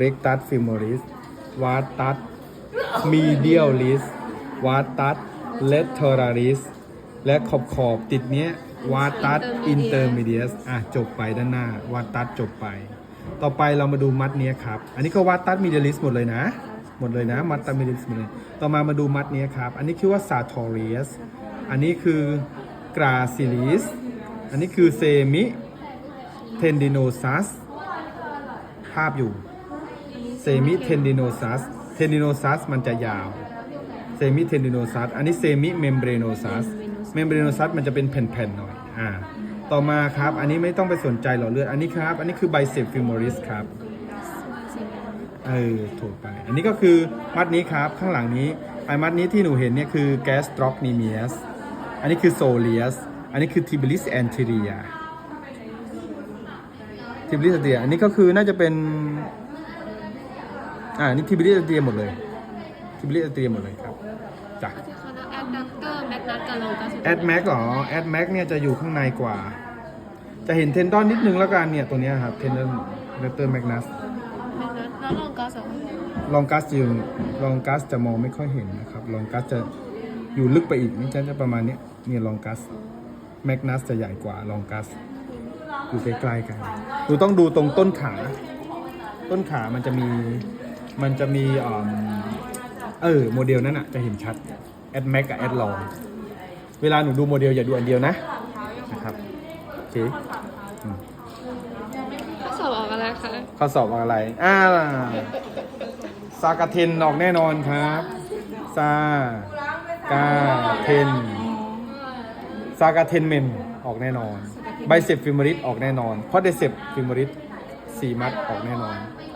rectus femoris vatus medialis vatus lateralis และขอบขอบติดเนี้ย vatus intermedius อะจบไปด้านหน้า vatus จบไป ต่อไปเรามาดูมัดเนี้ยครับ อันนี้ก็ vatus medialis หมดเลยนะ หมดเลยนะ มัดตัมิลิสหมดเลยต่อมามาดูมัดเนี้ยครับ อันนี้คือว่า sartorius อันนี้คือ gracilis อันนี้คือ semi tendinosus ภาพอยู่ semi tendinosus tendinosus มันจะยาว semi tendinosus อันนี้ semi membranosus membranosus มันจะเป็นแผ่นๆหน่อยอ่าต่อมาครับ อันนี้ไม่ต้องไปสนใจหรอกเลือด อันนี้ครับ อันนี้คือ bicep femoris ครับ เออ ถูกไป อันนี้ก็คือมัดนี้ครับ ข้างหลังนี้ ไอ้มัดนี้ที่หนูเห็นเนี่ยคือ gastrocnemius อันนี้คือ soleus อันนี้คือ tibialis anterior tibialis anterior อันนี้ก็คือน่าจะเป็น อ่านี่ tibialis anterior หมดเลย tibialis anterior หมดเลยครับจ้ะคณะแอดดักเตอร์แมกนัสกับโลกัสแอดแม็กหรอแอดแม็กเนี่ยจะอยู่ข้างในกว่า จะเห็นเทนดอนนิดนึงแล้วกันเนี่ยตัวเนี้ยครับเทนดอนเรเตอร์แมกนัสแมกนัสแล้วโลกัสเหรอลองกัสจะอยู่ลองกัสจะมองไม่ค่อยเห็นนะครับลองกัสจะอยู่ลึกไปอีกนี่จะประมาณเนี้ยเนี่ยลองกัสแมกนัสจะใหญ่กว่าลองกัสอยู่ใกล้ๆกันดูต้องดูตรงต้นขา ต้นขามันจะมี มันจะมีอ่อมเออโมเดลนั้นอะจะเห็นชัดแอดแม็กกับแอดลองเวลาหนูดูโมเดลอย่าดูอันเดียวนะนะครับโอเคอืมข้อสอบออกอะไรคะข้อสอบอะไรอ่าซากาเทนออกแน่นอนครับซากาเทนซากาเทนเมนออกแน่นอนไบเซปฟิมอริสออกแน่นอนเพราะเดเซปฟิมอริสสี่มัดออกแน่นอนอ